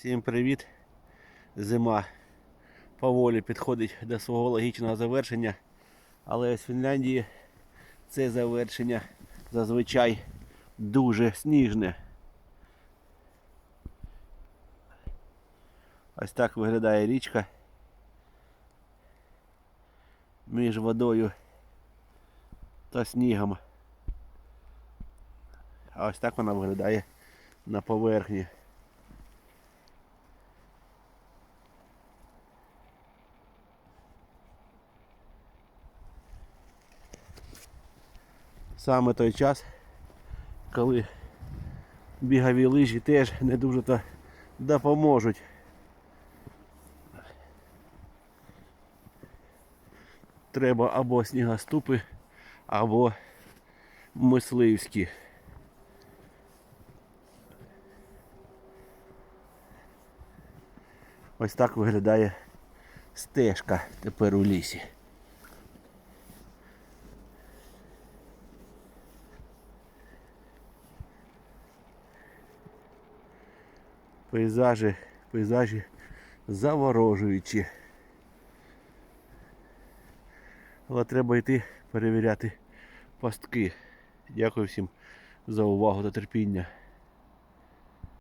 Всім привіт! Зима поволі підходить до свого логічного завершення, але в Фінляндії це завершення зазвичай дуже сніжне. Ось так виглядає річка між водою та снігом. А ось так вона виглядає на поверхні. Саме той час, коли бігові лижі теж не дуже то допоможуть. Треба або снігоступи, або мисливські. Ось так виглядає стежка тепер у лісі. Пейзажі, пейзажі заворожуючі. Але треба йти перевіряти пастки. Дякую всім за увагу та терпіння.